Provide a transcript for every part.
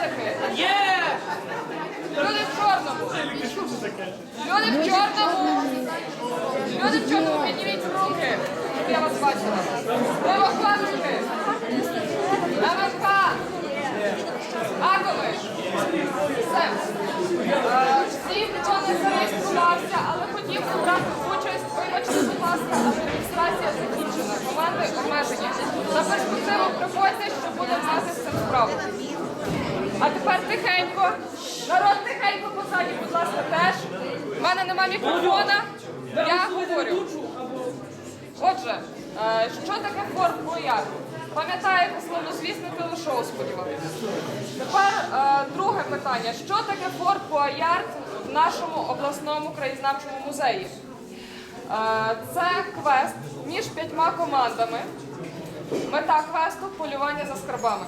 смайлики. Є! Люди в чорному. Люди в чорному. Люди в чорному, підніміть руки, щоб я вас бачила. Левохлопчики. МФК. Акови. Все. Всі, не зареєструвався, але хотів брати участь, вибачте, будь ласка, але реєстрація закінчена. Команди обмежені. На перспективу приходьте, що буде мати з цим справу. А тепер тихенько. Народ тихенько посаді, будь ласка, теж. У мене нема мікрофона. Я говорю. Отже, е, що таке Форт Боярд? Пам'ятаєте славнозвісне телешоу, сподіваюся. Тепер е, друге питання. Що таке Форт Боярд в нашому обласному краєзнавчому музеї? Е, Це квест між п'ятьма командами. Мета квесту полювання за скарбами.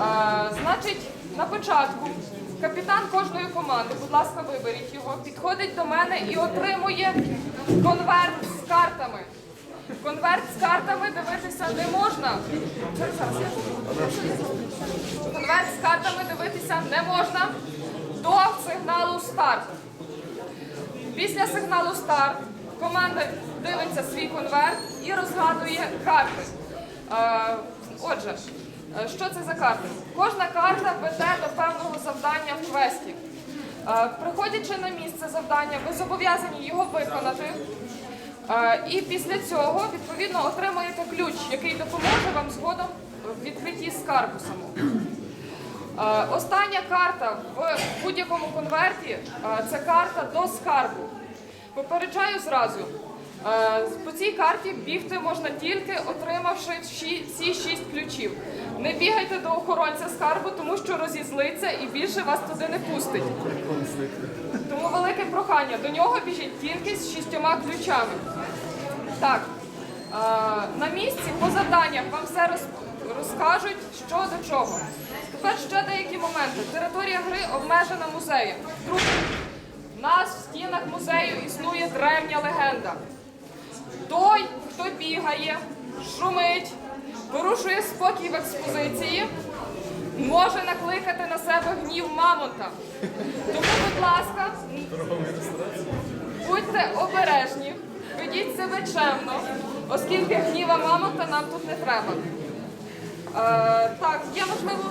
Е, Значить, на початку капітан кожної команди, будь ласка, виберіть його, підходить до мене і отримує конверт з картами. Конверт з картами дивитися не можна. Конверт з картами дивитися не можна до сигналу старт. Після сигналу старт команда дивиться свій конверт і розгадує карти. Отже, е, що це за карти? Кожна карта веде до певного завдання в квесті. Е, Приходячи на місце завдання, ви зобов'язані його виконати. Е, І після цього відповідно отримаєте ключ, який допоможе вам згодом в відкритті скарбу самого. Е, Остання карта в будь-якому конверті це карта до скарбу. Попереджаю зразу. Е, По цій карті бігти можна тільки отримавши всі шість ключів. Не бігайте до охоронця скарбу, тому що розізлиться і більше вас туди не пустить. Тому велике прохання. До нього біжіть тільки з шістьома ключами. Так, е, на місці по завданнях вам все роз- розкажуть, що до чого. Тепер ще деякі моменти. Територія гри обмежена музеєм. Друге, в нас в стінах музею існує древня легенда. Той, хто бігає, шумить, порушує спокій в експозиції, може накликати на себе гнів мамонта. Тому, будь ласка, Будьте обережні, ведіть себе чемно, оскільки гніва мамонта нам тут не треба. Е, так, є можливо